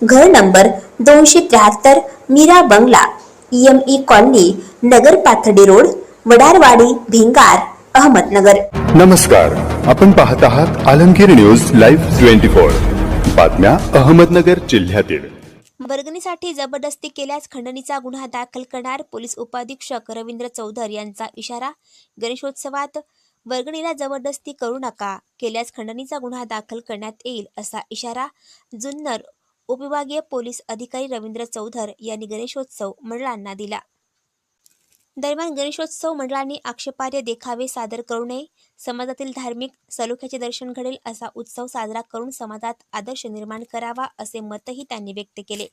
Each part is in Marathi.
घर नंबर दोनशे त्र्याहत्तर मीरा बंगला एम ई कॉलनी नगर पाथर्डी रोड वडारवाडी भिंगार अहमदनगर. नमस्कार आपण पाहत आहात Alamgir news live twenty four. बातम्या अहमदनगर जिल्ह्यातील. वर्गणीसाठी जबरदस्ती केल्यास खंडणीचा गुन्हा दाखल करणार पोलीस उपाधीक्षक रवींद्र चौधर यांचा इशारा. गणेशोत्सवात वर्गणीला जबरदस्ती करू नका केल्यास खंडणीचा गुन्हा दाखल करण्यात येईल असा इशारा. जुन्नर उपविभागीय पोलीस अधिकारी रवींद्र चौधर यांनी गणेशोत्सव मंडळांना दिला. दरम्यान गणेशोत्सव मंडळांनी आक्षेपार्ह देखावे सादर करू नये समाजातील धार्मिक सलोख्याचे दर्शन घडेल असा उत्सव साजरा करून समाजात आदर्श निर्माण करावा असे मतही त्यांनी व्यक्त केले.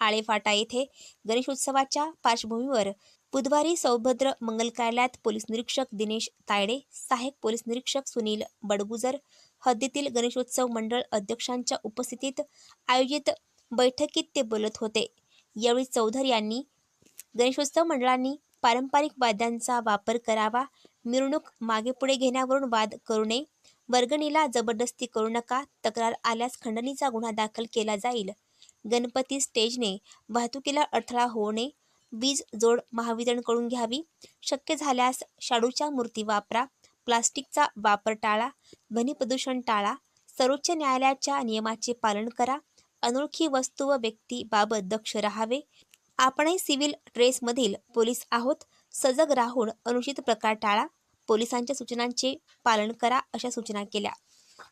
आळेफाटा येथे गणेशोत्सवाच्या पार्श्वभूमीवर बुधवारी सौभद्र मंगल कार्यालयात पोलीस निरीक्षक दिनेश तायडे सहाय्यक पोलीस निरीक्षक सुनील बडगुजर हद्दीतील गणेशोत्सव मंडळ अध्यक्षांच्या उपस्थितीत आयोजित बैठकीत ते बोलत होते. यावेळी चौधर यांनी गणेशोत्सव मंडळांनी पारंपरिक वाद्यांचा वापर करावा मिरवणूक मागेपुढे घेण्यावरून वाद करू नये वर्गणीला जबरदस्ती करू नका तक्रार आल्यास खंडणीचा गुन्हा दाखल केला जाईल. गणपती स्टेजने वाहतुकीला अडथळा होऊ नये वीज जोड महावितरणकडून घ्यावी. शक्य झाल्यास शाडूच्या मूर्ती वापरा. प्लास्टिकचा वापर टाळा. ध्वनी प्रदूषण टाळा. सर्वोच्च न्यायालयाच्या नियमाचे पालन करा. अनोळखी वस्तू व व्यक्तीबाबत दक्ष राहावे. आपणही सिव्हिल ड्रेसमधील पोलीस आहोत. सजग राहून अनुचित प्रकार टाळा. पोलिसांच्या सूचनांचे पालन करा अशा सूचना केल्या.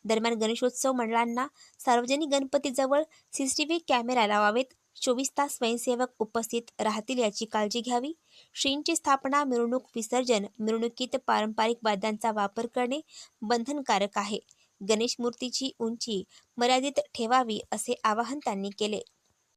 दरम्यान गणेशोत्सव मंडळांना सार्वजनिक गणपतीजवळ सीसीटीव्ही कॅमेरा लावावेत. चोवीस तास स्वयंसेवक उपस्थित राहतील याची काळजी घ्यावी. श्रींची स्थापना मिरवणूक विसर्जन मिरवणुकीत पारंपरिक वाद्यांचा वापर करणे बंधनकारक आहे. गणेश मूर्तीची उंची मर्यादित ठेवावी असे आवाहन त्यांनी केले.